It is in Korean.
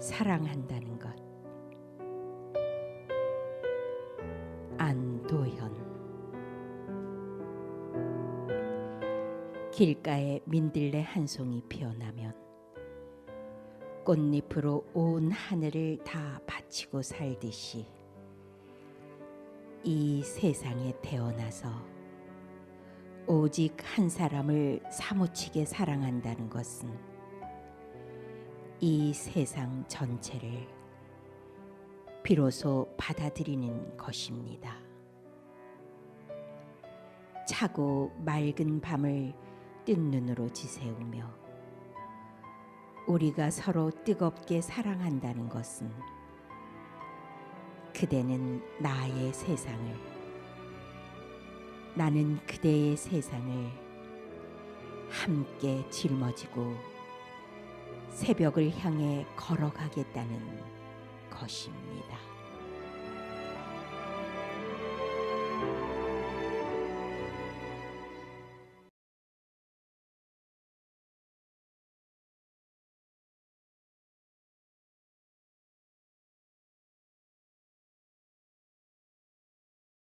사랑한다는 것. 안도현 길가에 민들레 한 송이 피어나면 꽃잎으로 온 하늘을 다 바치고 살듯이 이 세상에 태어나서 오직 한 사람을 사무치게 사랑한다는 것은 이 세상 전체를 비로소 받아들이는 것입니다. 차고 맑은 밤을 뜬 눈으로 지새우며 우리가 서로 뜨겁게 사랑한다는 것은 그대는 나의 세상을 나는 그대의 세상을 함께 짊어지고 새벽을 향해 걸어가겠다는 것입니다.